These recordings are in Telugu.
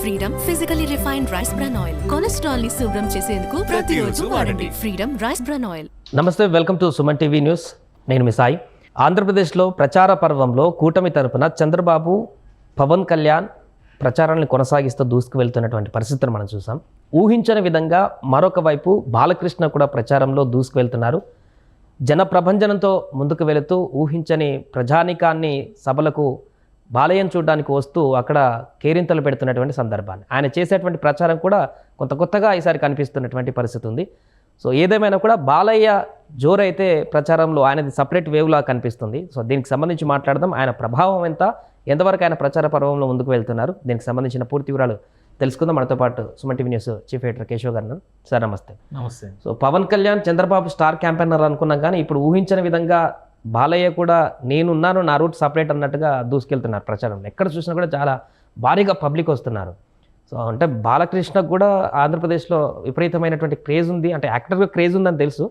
Freedom physically refined rice bran oil కొలెస్ట్రాల్ని శుభ్రం చేసేందుకు ప్రతిరోజు వాడండి. ఫ్రీడమ్ రైస్ బ్రాన్ ఆయిల్ నమస్తే welcome to Suman TV news. నేను మీ సాయి. ఆంధ్రప్రదేశ్లో ప్రచార పర్వంలో కూటమి తరపున చంద్రబాబు పవన్ కళ్యాణ్ ప్రచారాన్ని కొనసాగిస్తూ దూసుకు వెళ్తున్నటువంటి పరిస్థితులు మనం చూసాం. ఊహించని విధంగా మరొక వైపు బాలకృష్ణ కూడా ప్రచారంలో దూసుకు వెళ్తున్నారు జన ప్రభంజనంతో ముందుకు వెళుతూ ఊహించని ప్రజానికాన్ని సభలకు బాలయ్యం చూడడానికి వస్తూ అక్కడ కేరింతలు పెడుతున్నటువంటి సందర్భాన్ని. ఆయన చేసేటువంటి ప్రచారం కూడా కొంత కొత్తగా ఈసారి కనిపిస్తున్నటువంటి పరిస్థితి ఉంది. సో ఏదేమైనా కూడా బాలయ్య జోరైతే ప్రచారంలో ఆయనది సపరేట్ వేవ్లా కనిపిస్తుంది. సో దీనికి సంబంధించి మాట్లాడదాం. ఆయన ప్రభావం ఎంత? ఎంతవరకు ఆయన ప్రచార పర్వంలో ముందుకు వెళ్తున్నారు? దీనికి సంబంధించిన పూర్తి వివరాలు తెలుసుకుందాం. మనతో పాటు Suman TV news chief editor Keshav garu. Sir నమస్తే. నమస్తే. So Pawan Kalyan Chandrababu star campaigner అనుకున్నాం కానీ ఇప్పుడు ఊహించని విధంగా బాలయ్య కూడా నేనున్నాను నా రూట్ సపరేట్ అన్నట్టుగా దూసుకెళ్తున్నారు ప్రచారం ఎక్కడ చూసినా కూడా చాలా భారీగా పబ్లిక్ వస్తున్నారు. సో అంటే బాలకృష్ణకు కూడా ఆంధ్రప్రదేశ్లో విపరీతమైనటువంటి క్రేజ్ ఉంది అంటే యాక్టర్గా క్రేజ్ ఉందని తెలుసు.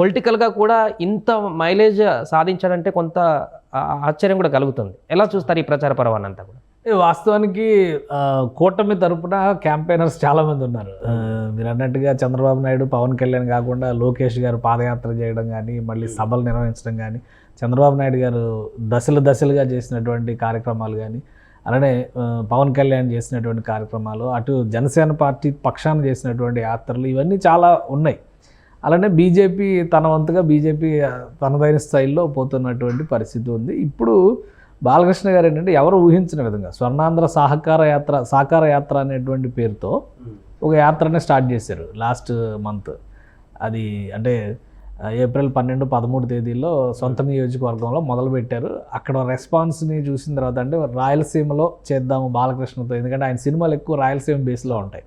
పొలిటికల్గా కూడా ఇంత మైలేజ్ సాధించాడంటే కొంత ఆశ్చర్యం కూడా కలుగుతుంది. ఎలా చూస్తారు ఈ ప్రచార పర్వాన్ని అంతా కూడా? వాస్తవానికి కూటమి తరపున క్యాంపెయినర్స్ చాలామంది ఉన్నారు. మీరు అన్నట్టుగా చంద్రబాబు నాయుడు పవన్ కళ్యాణ్ కాకుండా లోకేష్ గారు పాదయాత్ర చేయడం కానీ మళ్ళీ సభలు నిర్వహించడం కానీ చంద్రబాబు నాయుడు గారు దశలు దశలుగా చేసినటువంటి కార్యక్రమాలు కానీ అలానే పవన్ కళ్యాణ్ చేసినటువంటి కార్యక్రమాలు అటు జనసేన పార్టీ పక్షాన చేసినటువంటి యాత్రలు ఇవన్నీ చాలా ఉన్నాయి. అలానే బీజేపీ తన వంతుగా బీజేపీ తనదైన స్థాయిలో పోతున్నటువంటి పరిస్థితి ఉంది. ఇప్పుడు బాలకృష్ణ గారు ఏంటంటే ఎవరు ఊహించిన విధంగా స్వర్ణాంధ్ర సహకార యాత్ర సాకార యాత్ర అనేటువంటి పేరుతో ఒక యాత్రని స్టార్ట్ చేశారు లాస్ట్ మంత్. అది అంటే ఏప్రిల్ పన్నెండు పదమూడు తేదీల్లో సొంత నియోజకవర్గంలో మొదలుపెట్టారు. అక్కడ రెస్పాన్స్ని చూసిన తర్వాత అంటే రాయలసీమలో చేద్దాము బాలకృష్ణతో ఎందుకంటే ఆయన సినిమాలు ఎక్కువ రాయలసీమ బేస్లో ఉంటాయి.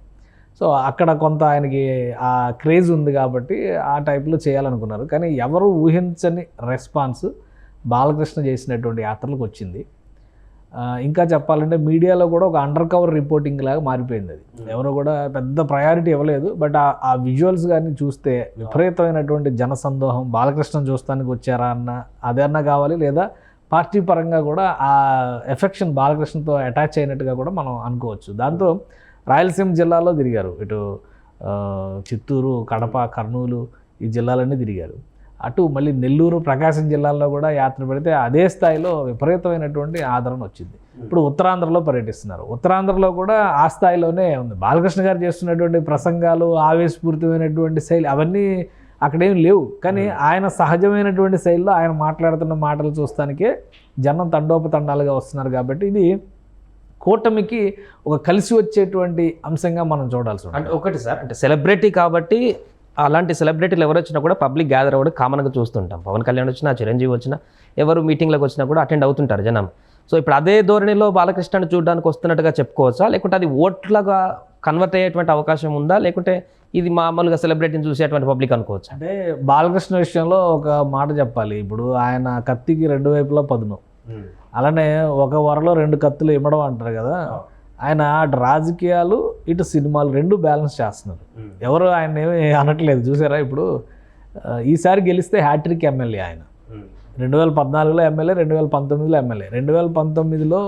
సో అక్కడ కొంత ఆయనకి ఆ క్రేజ్ ఉంది కాబట్టి ఆ టైప్లో చేయాలనుకున్నారు. కానీ ఎవరు ఊహించని రెస్పాన్స్ బాలకృష్ణ చేసినటువంటి యాత్రలకు వచ్చింది. ఇంకా చెప్పాలంటే మీడియాలో కూడా ఒక అండర్ కవర్ రిపోర్టింగ్ లాగా మారిపోయింది అది. ఎవరు కూడా పెద్ద ప్రయారిటీ ఇవ్వలేదు బట్ ఆ- విజువల్స్ కానీ చూస్తే విపరీతమైనటువంటి జనసందోహం బాలకృష్ణ చూస్తానికి వచ్చారా అన్న అదన్నా కావాలి లేదా పార్టీ పరంగా కూడా ఆ ఎఫెక్షన్ బాలకృష్ణతో అటాచ్ అయినట్టుగా కూడా మనం అనుకోవచ్చు. దాంతో రాయలసీమ జిల్లాలో తిరిగారు. ఇటు చిత్తూరు కడప కర్నూలు ఈ జిల్లాలన్నీ తిరిగారు. అటు మళ్ళీ నెల్లూరు ప్రకాశం జిల్లాల్లో కూడా యాత్ర పెడితే అదే స్థాయిలో విపరీతమైనటువంటి ఆదరణ వచ్చింది. ఇప్పుడు ఉత్తరాంధ్రలో పర్యటిస్తున్నారు. ఉత్తరాంధ్రలో కూడా ఆ స్థాయిలోనే ఉంది. బాలకృష్ణ గారు చేస్తున్నటువంటి ప్రసంగాలు ఆవేశపూరితమైనటువంటి శైలి అవన్నీ అక్కడేం లేవు. కానీ ఆయన సహజమైనటువంటి శైలిలో ఆయన మాట్లాడుతున్న మాటలు చూస్తానికే జనం తండోపతండాలుగా వస్తున్నారు కాబట్టి ఇది కూటమికి ఒక కలిసి వచ్చేటువంటి అంశంగా మనం చూడాల్సి ఉంటుంది. అంటే ఒకటి సార్ అంటే సెలబ్రిటీ కాబట్టి అలాంటి సెలబ్రిటీలు ఎవరు వచ్చినా కూడా పబ్లిక్ గ్యాదర్ అవ్వడం కామన్గా చూస్తుంటాం. పవన్ కళ్యాణ్ వచ్చినా చిరంజీవి వచ్చినా ఎవరు మీటింగ్లకు వచ్చినా కూడా అటెండ్ అవుతుంటారు జనం. సో ఇప్పుడు అదే ధోరణిలో బాలకృష్ణని చూడడానికి వస్తున్నట్టుగా చెప్పుకోవచ్చా? లేకుంటే అది ఓట్లుగా కన్వర్ట్ అయ్యేటువంటి అవకాశం ఉందా? లేకుంటే ఇది మామూలుగా సెలబ్రిటీని చూసేటువంటి పబ్లిక్ అనుకోవచ్చా? అంటే బాలకృష్ణ విషయంలో ఒక మాట చెప్పాలి. ఇప్పుడు ఆయన కత్తికి రెండు వైపులా పదును. అలానే ఒక వరలో రెండు కత్తులు ఇమ్మడం అంటారు కదా. ఆయన అటు రాజకీయాలు ఇటు సినిమాలు రెండు బ్యాలెన్స్ చేస్తున్నారు. ఎవరు ఆయన ఏమి అనట్లేదు. చూసారా ఇప్పుడు? ఈసారి గెలిస్తే హ్యాట్రిక్ ఎమ్మెల్యే ఆయన. రెండు వేల పద్నాలుగులో ఎమ్మెల్యే రెండు వేల పంతొమ్మిదిలో ఎమ్మెల్యే. రెండు వేల పంతొమ్మిదిలో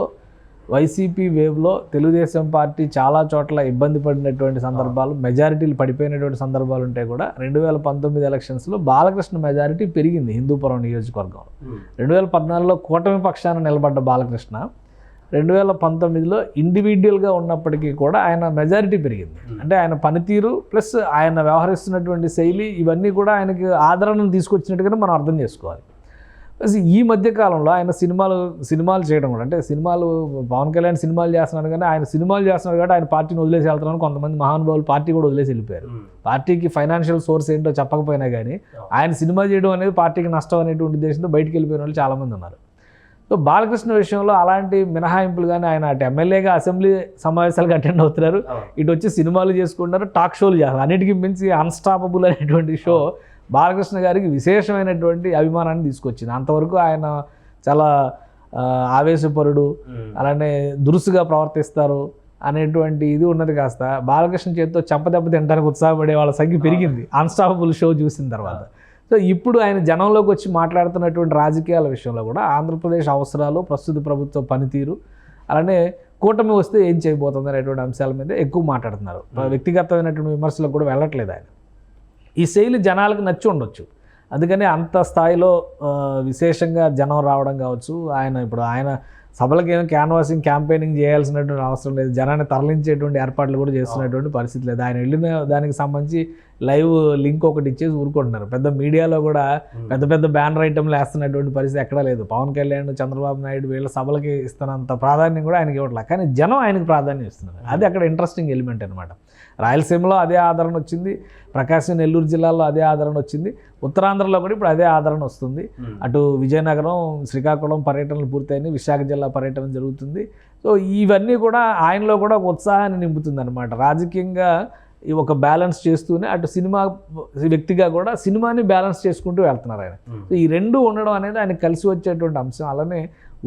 వైసీపీ వేవ్లో తెలుగుదేశం పార్టీ చాలా చోట్ల ఇబ్బంది పడినటువంటి సందర్భాలు మెజారిటీలు పడిపోయినటువంటి సందర్భాలు ఉంటాయి కూడా రెండు వేల పంతొమ్మిది ఎలక్షన్స్లో బాలకృష్ణ మెజారిటీ పెరిగింది హిందూపురం నియోజకవర్గంలో. రెండు వేల పద్నాలుగులో కూటమి పక్షాన నిలబడ్డ బాలకృష్ణ రెండు వేల పంతొమ్మిదిలో ఇండివిజువల్గా ఉన్నప్పటికీ కూడా ఆయన మెజారిటీ పెరిగింది. అంటే ఆయన పనితీరు ప్లస్ ఆయన వ్యవహరిస్తున్నటువంటి శైలి ఇవన్నీ కూడా ఆయనకి ఆదరణను తీసుకొచ్చినట్టుగానే మనం అర్థం చేసుకోవాలి. ప్లస్ ఈ మధ్య కాలంలో ఆయన సినిమాలు సినిమాలు చేయడం కూడా అంటే సినిమాలు పవన్ కళ్యాణ్ సినిమాలు చేస్తున్నాడు కానీ ఆయన సినిమాలు చేస్తున్నాడు కాబట్టి ఆయన పార్టీని వదిలేసి వెళ్తున్నాను కొంతమంది మహానుభావులు పార్టీ కూడా వదిలేసి వెళ్ళిపోయారు. పార్టీకి ఫైనాన్షియల్ సోర్స్ ఏంటో చెప్పకపోయినా కానీ ఆయన సినిమా చేయడం అనేది పార్టీకి నష్టం అనేటువంటి ఉద్దేశంతో బయటికి వెళ్ళిపోయిన వాళ్ళు చాలామంది ఉన్నారు. సో బాలకృష్ణ విషయంలో అలాంటి మినహాయింపులు కానీ ఆయన అటు ఎమ్మెల్యేగా అసెంబ్లీ సమావేశాలకు అటెండ్ అవుతున్నారు. ఇటు వచ్చి సినిమాలు చేసుకుంటున్నారు టాక్ షోలు చేస్తారు అన్నిటికీ మించి అన్స్టాపబుల్ అనేటువంటి షో బాలకృష్ణ గారికి విశేషమైనటువంటి అభిమానాన్ని తీసుకొచ్చింది. అంతవరకు ఆయన చాలా ఆవేశపరుడు అలానే దురుసుగా ప్రవర్తిస్తారు అనేటువంటి ఇది ఉన్నది కాస్త. బాలకృష్ణ చేతితో చెంపదెబ్బ తినడానికి ఉత్సాహపడే వాళ్ళ సంఖ్య పెరిగింది. అన్స్టాపబుల్ షో చూసిన తర్వాత. సో ఇప్పుడు ఆయన జనంలోకి వచ్చి మాట్లాడుతున్నటువంటి రాజకీయాల విషయంలో కూడా ఆంధ్రప్రదేశ్ అవసరాలు ప్రస్తుత ప్రభుత్వ పనితీరు అలానే కూటమి వస్తే ఏం చేయబోతుంది అనేటువంటి అంశాల మీద ఎక్కువ మాట్లాడుతున్నారు. వ్యక్తిగతమైనటువంటి విమర్శలకు కూడా వెళ్ళట్లేదు ఆయన. ఈ శైలి జనాలకు నచ్చి ఉండొచ్చు. అందుకని అంత స్థాయిలో విశేషంగా జనం రావడం కావచ్చు ఆయన ఇప్పుడు ఆయన సభలకు ఏమో క్యాన్వాసింగ్ క్యాంపెయినింగ్ చేయాల్సినటువంటి అవసరం లేదు. జనాన్ని తరలించేటువంటి ఏర్పాట్లు కూడా చేస్తున్నటువంటి పరిస్థితి లేదు. ఆయన వెళ్ళిన దానికి సంబంధించి లైవ్ లింక్ ఒకటి ఇచ్చేసి ఊరుకుంటున్నారు. పెద్ద మీడియాలో కూడా పెద్ద పెద్ద బ్యానర్ ఐటమ్లు వేస్తున్నటువంటి పరిస్థితి ఎక్కడా లేదు. పవన్ కళ్యాణ్ చంద్రబాబు నాయుడు వీళ్ళ సభలకి ఇస్తున్నంత ప్రాధాన్యం కూడా ఆయనకి ఇవ్వట్లేదు. కానీ జనం ఆయనకి ప్రాధాన్యం ఇస్తున్నారు. అది అక్కడ ఇంట్రెస్టింగ్ ఎలిమెంట్ అనమాట రాయలసీమలో అదే ఆదరణ వచ్చింది. ప్రకాశం నెల్లూరు జిల్లాలో అదే ఆదరణ వచ్చింది. ఉత్తరాంధ్రలో కూడా ఇప్పుడు అదే ఆదరణ వస్తుంది. అటు విజయనగరం శ్రీకాకుళం పర్యటనలు పూర్తయినాయి. విశాఖ జిల్లా పర్యటన జరుగుతుంది. సో ఇవన్నీ కూడా ఆయనలో కూడా ఒక ఉత్సాహాన్ని నింపుతుంది అనమాట రాజకీయంగా ఈ ఒక బ్యాలెన్స్ చేస్తూనే అటు సినిమా వ్యక్తిగా కూడా సినిమాని బ్యాలెన్స్ చేసుకుంటూ వెళ్తున్నారు ఆయన. సో ఈ రెండు ఉండడం అనేది ఆయన కలిసి వచ్చేటువంటి అంశం. అలానే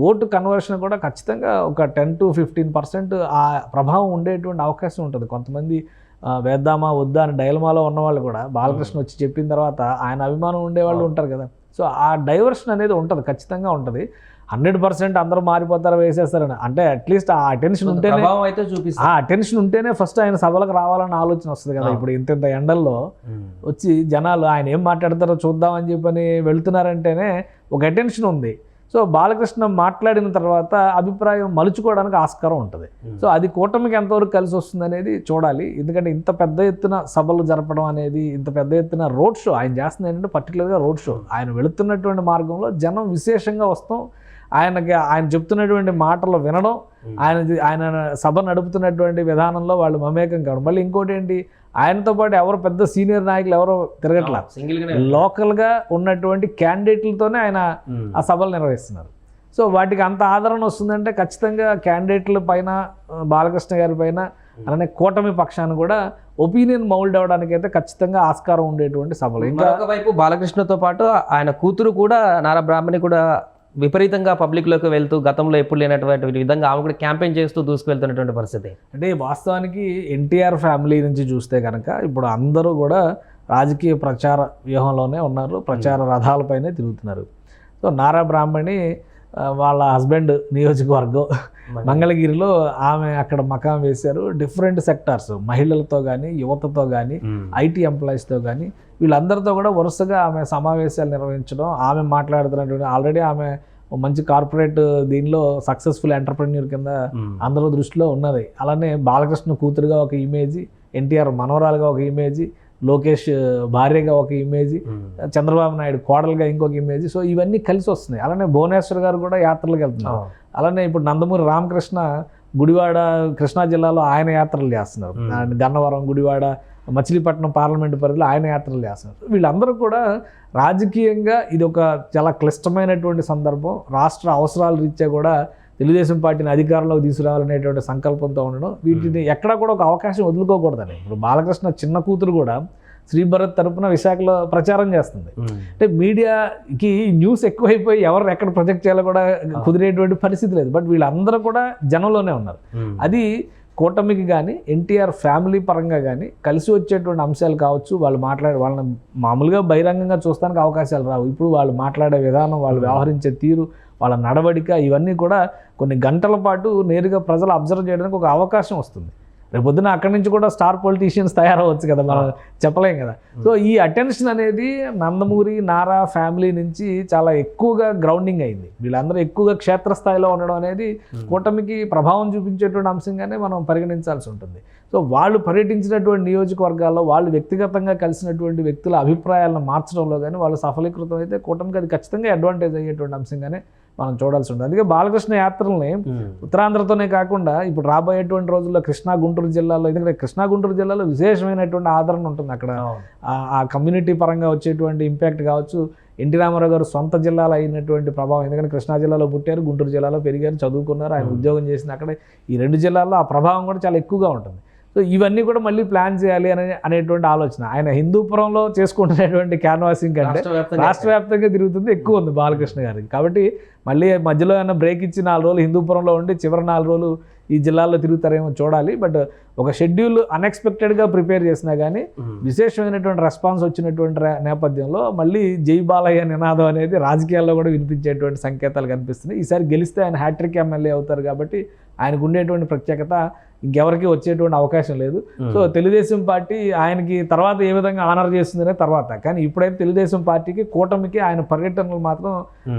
ఓటు కన్వర్షన్ కూడా ఖచ్చితంగా ఒక టెన్ టు ఫిఫ్టీన్ పర్సెంట్ ఆ ప్రభావం ఉండేటువంటి అవకాశం ఉంటుంది. కొంతమంది వేద్దామా వద్దా అని డైలమాలో ఉన్నవాళ్ళు కూడా బాలకృష్ణ వచ్చి చెప్పిన తర్వాత ఆయన అభిమానం ఉండేవాళ్ళు ఉంటారు కదా. సో ఆ డైవర్షన్ అనేది ఉంటుంది ఖచ్చితంగా ఉంటుంది. హండ్రెడ్ పర్సెంట్ అందరూ మారిపోతారు వేసేస్తారని. అంటే అట్లీస్ట్ ఆ అటెన్షన్ ఉంటేనే అయితే ఆ అటెన్షన్ ఉంటేనే ఫస్ట్ ఆయన సభలకు రావాలన్న ఆలోచన వస్తుంది కదా. ఇప్పుడు ఇంత ఇంత ఎండల్లో వచ్చి జనాలు ఆయన ఏం మాట్లాడతారో చూద్దామని చెప్పని వెళ్తున్నారంటేనే ఒక అటెన్షన్ ఉంది. సో బాలకృష్ణ మాట్లాడిన తర్వాత అభిప్రాయం మలుచుకోవడానికి ఆస్కారం ఉంటుంది. సో అది కూటమికి ఎంతవరకు కలిసి వస్తుంది అనేది చూడాలి. ఎందుకంటే ఇంత పెద్ద ఎత్తున సభలు జరపడం అనేది ఇంత పెద్ద ఎత్తున రోడ్ షో ఆయన చేస్తుంది ఏంటంటే పర్టికులర్గా రోడ్ షో. ఆయన వెళుతున్నటువంటి మార్గంలో జనం విశేషంగా వస్తాం. ఆయనకి ఆయన చెప్తున్నటువంటి మాటలు వినడం ఆయన ఆయన సభ నడుపుతున్నటువంటి విధానంలో వాళ్ళు మమేకం కావడం. మళ్ళీ ఇంకోటి ఏంటి? ఆయనతో పాటు ఎవరు పెద్ద సీనియర్ నాయకులు ఎవరో తిరగట్లా. లోకల్గా ఉన్నటువంటి క్యాండిడేట్లతోనే ఆయన ఆ సభలు నిర్వహిస్తున్నారు. సో వాటికి అంత ఆదరణ వస్తుందంటే ఖచ్చితంగా క్యాండిడేట్ల పైన బాలకృష్ణ గారి పైన అలానే కూటమి పక్షాన్ని కూడా ఒపీనియన్ మౌల్డ్ అవ్వడానికి అయితే ఖచ్చితంగా ఆస్కారం ఉండేటువంటి సభలు. ఇంకా వైపు బాలకృష్ణతో పాటు ఆయన కూతురు కూడా నారా బ్రాహ్మణి కూడా విపరీతంగా పబ్లిక్లోకి వెళ్తూ గతంలో ఎప్పుడు లేనటువంటి విధంగా ఆమె కూడా క్యాంపెయిన్ చేస్తూ దూసుకువెళ్తున్నటువంటి పరిస్థితి. అంటే వాస్తవానికి ఎన్టీఆర్ ఫ్యామిలీ నుంచి చూస్తే కనుక ఇప్పుడు అందరూ కూడా రాజకీయ ప్రచార వ్యూహంలోనే ఉన్నారు ప్రచార రథాలపైనే తిరుగుతున్నారు. సో నారా బ్రాహ్మణి వాళ్ళ హస్బెండ్ నియోజకవర్గం. మంగళగిరిలో ఆమె అక్కడ మకాం వేశారు. డిఫరెంట్ సెక్టార్స్ మహిళలతో కానీ యువతతో కానీ ఐటీ ఎంప్లాయీస్తో కానీ వీళ్ళందరితో కూడా వరుసగా ఆమె సమావేశాలు నిర్వహించడం ఆమె మాట్లాడుతున్నటువంటి ఆల్రెడీ ఆమె మంచి కార్పొరేట్ దీనిలో సక్సెస్ఫుల్ ఎంటర్ప్రెన్యూర్ కింద అందరూ దృష్టిలో ఉన్నది. అలానే బాలకృష్ణ కూతురుగా ఒక ఇమేజ్ ఎన్టీఆర్ మనవరాలుగా ఒక ఇమేజ్ లోకేష్ భార్యగా ఒక ఇమేజ్ చంద్రబాబు నాయుడు కోడలుగా ఇంకొక ఇమేజ్ సో ఇవన్నీ కలిసి వస్తున్నాయి. అలానే భువనేశ్వర్ గారు కూడా యాత్రలకు వెళ్తున్నారు. అలానే ఇప్పుడు నందమూరి రామకృష్ణ గుడివాడ కృష్ణా జిల్లాలో ఆయన యాత్రలు చేస్తున్నారు. గన్నవరం గుడివాడ మచిలీపట్నం పార్లమెంట్ పరిధిలో ఆయన యాత్రలు చేస్తున్నారు. వీళ్ళందరూ కూడా రాజకీయంగా ఇది ఒక చాలా క్లిష్టమైనటువంటి సందర్భం. రాష్ట్ర అవసరాల రీత్యా కూడా తెలుగుదేశం పార్టీని అధికారంలోకి తీసుకురావాలనేటువంటి సంకల్పంతో ఉండడం వీటిని ఎక్కడా కూడా ఒక అవకాశం వదులుకోకూడదని ఇప్పుడు బాలకృష్ణ చిన్న కూతురు కూడా శ్రీభరత్ తరపున విశాఖలో ప్రచారం చేస్తుంది. అంటే మీడియాకి న్యూస్ ఎక్కువైపోయి ఎవరు ఎక్కడ ప్రొజెక్ట్ చేయాలో కూడా కుదిరేటువంటి పరిస్థితి లేదు. బట్ వీళ్ళందరూ కూడా జనంలోనే ఉన్నారు. అది కూటమికి కానీ ఎన్టీఆర్ ఫ్యామిలీ పరంగా కానీ కలిసి వచ్చేటువంటి అంశాలు కావచ్చు వాళ్ళు మాట్లాడే వాళ్ళని మామూలుగా బహిరంగంగా చూస్తానికి అవకాశాలు రావు. ఇప్పుడు వాళ్ళు మాట్లాడే విధానం వాళ్ళు వ్యవహరించే తీరు వాళ్ళ నడవడిక ఇవన్నీ కూడా కొన్ని గంటల పాటు నేరుగా ప్రజలు అబ్జర్వ్ చేయడానికి ఒక అవకాశం వస్తుంది. రేపు పొద్దున అక్కడి నుంచి కూడా స్టార్ పొలిటీషియన్స్ తయారవచ్చు కదా మనం చెప్పలేం కదా. సో ఈ అటెన్షన్ అనేది నందమూరి నారా ఫ్యామిలీ నుంచి చాలా ఎక్కువగా గ్రౌండింగ్ అయింది. వీళ్ళందరూ ఎక్కువగా క్షేత్రస్థాయిలో ఉండడం అనేది కూటమికి ప్రభావం చూపించేటువంటి అంశంగానే మనం పరిగణించాల్సి ఉంటుంది. సో వాళ్ళు పర్యటించినటువంటి నియోజకవర్గాల్లో వాళ్ళు వ్యక్తిగతంగా కలిసినటువంటి వ్యక్తుల అభిప్రాయాలను మార్చడంలో కానీ వాళ్ళు సఫలీకృతం అయితే కూటమికి అది ఖచ్చితంగా అడ్వాంటేజ్ అయ్యేటువంటి అంశంగానే మనం చూడాల్సి ఉంటుంది. అందుకే బాలకృష్ణ యాత్రల్ని ఉత్తరాంధ్రతోనే కాకుండా ఇప్పుడు రాబోయేటువంటి రోజుల్లో కృష్ణా గుంటూరు జిల్లాలో ఎందుకంటే కృష్ణా గుంటూరు జిల్లాలో విశేషమైనటువంటి ఆదరణ ఉంటుంది అక్కడ. ఆ- ఆ కమ్యూనిటీ పరంగా వచ్చేటువంటి ఇంపాక్ట్ కావచ్చు. ఎన్టీ రామారావు గారు సొంత జిల్లాలో అయినటువంటి ప్రభావం ఎందుకంటే కృష్ణా జిల్లాలో పుట్టారు గుంటూరు జిల్లాలో పెరిగారు చదువుకున్నారు ఆయన ఉద్యోగం చేసిన అక్కడ. ఈ రెండు జిల్లాల్లో ఆ ప్రభావం కూడా చాలా ఎక్కువగా ఉంటుంది. సో ఇవన్నీ కూడా మళ్ళీ ప్లాన్ చేయాలి అనే అనేటువంటి ఆలోచన. ఆయన హిందూపురంలో చేసుకుంటున్నటువంటి క్యాన్వాసింగ్ కంటే రాష్ట్ర వ్యాప్తంగా రాష్ట్ర వ్యాప్తంగా తిరుగుతుంది ఎక్కువ ఉంది బాలకృష్ణ గారికి. కాబట్టి మళ్ళీ మధ్యలో ఏమైనా బ్రేక్ ఇచ్చి నాలుగు రోజులు హిందూపురంలో ఉండి చివరి నాలుగు రోజులు ఈ జిల్లాల్లో తిరుగుతారేమో చూడాలి. బట్ ఒక షెడ్యూల్ అన్ఎక్స్పెక్టెడ్గా ప్రిపేర్ చేసినా కానీ విశేషమైనటువంటి రెస్పాన్స్ వచ్చినటువంటి నేపథ్యంలో మళ్ళీ జై బాలయ్య నినాదం అనేది రాజకీయాల్లో కూడా వినిపించేటువంటి సంకేతాలు కనిపిస్తున్నాయి. ఈసారి గెలిస్తే ఆయన హ్యాట్రిక్ ఎమ్మెల్యే అవుతారు కాబట్టి ఆయనకు ఉండేటువంటి ప్రత్యేకత ఇంకెవరికి వచ్చేటువంటి అవకాశం లేదు. సో తెలుగుదేశం పార్టీ ఆయనకి తర్వాత ఏ విధంగా ఆనర్ చేస్తుందనే తర్వాత. కానీ ఇప్పుడైతే తెలుగుదేశం పార్టీకి కూటమికి ఆయన పర్యటనలు మాత్రం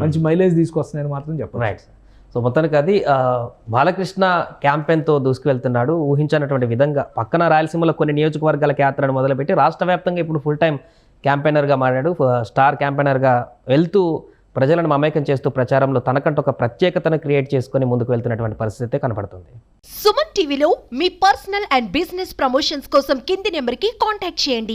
మంచి మైలేజ్ తీసుకొస్తున్నాయని మాత్రం చెప్పాలి రైట్ సో మొత్తానికి అది బాలకృష్ణ క్యాంపెయిన్తో దూసుకువెళ్తున్నాడు. ఊహించినటువంటి విధంగా పక్కన రాయలసీమలో కొన్ని నియోజకవర్గాల యాత్రను మొదలుపెట్టి రాష్ట్ర వ్యాప్తంగా ఇప్పుడు ఫుల్ టైం క్యాంపెయినర్గా మారాడు. స్టార్ క్యాంపెయినర్గా వెళ్తూ ప్రజలను మమేకం చేస్తూ ప్రచారంలో తనకంటూ ఒక ప్రత్యేకతను క్రియేట్ చేసుకుని ముందుకు వెళ్తున్నటువంటి పరిస్థితి కనపడుతుంది సుమన్ టీవీలో మీ పర్సనల్ అండ్ బిజినెస్ ప్రమోషన్స్ కోసం కింది నెంబర్కి కాంటాక్ట్ చేయండి.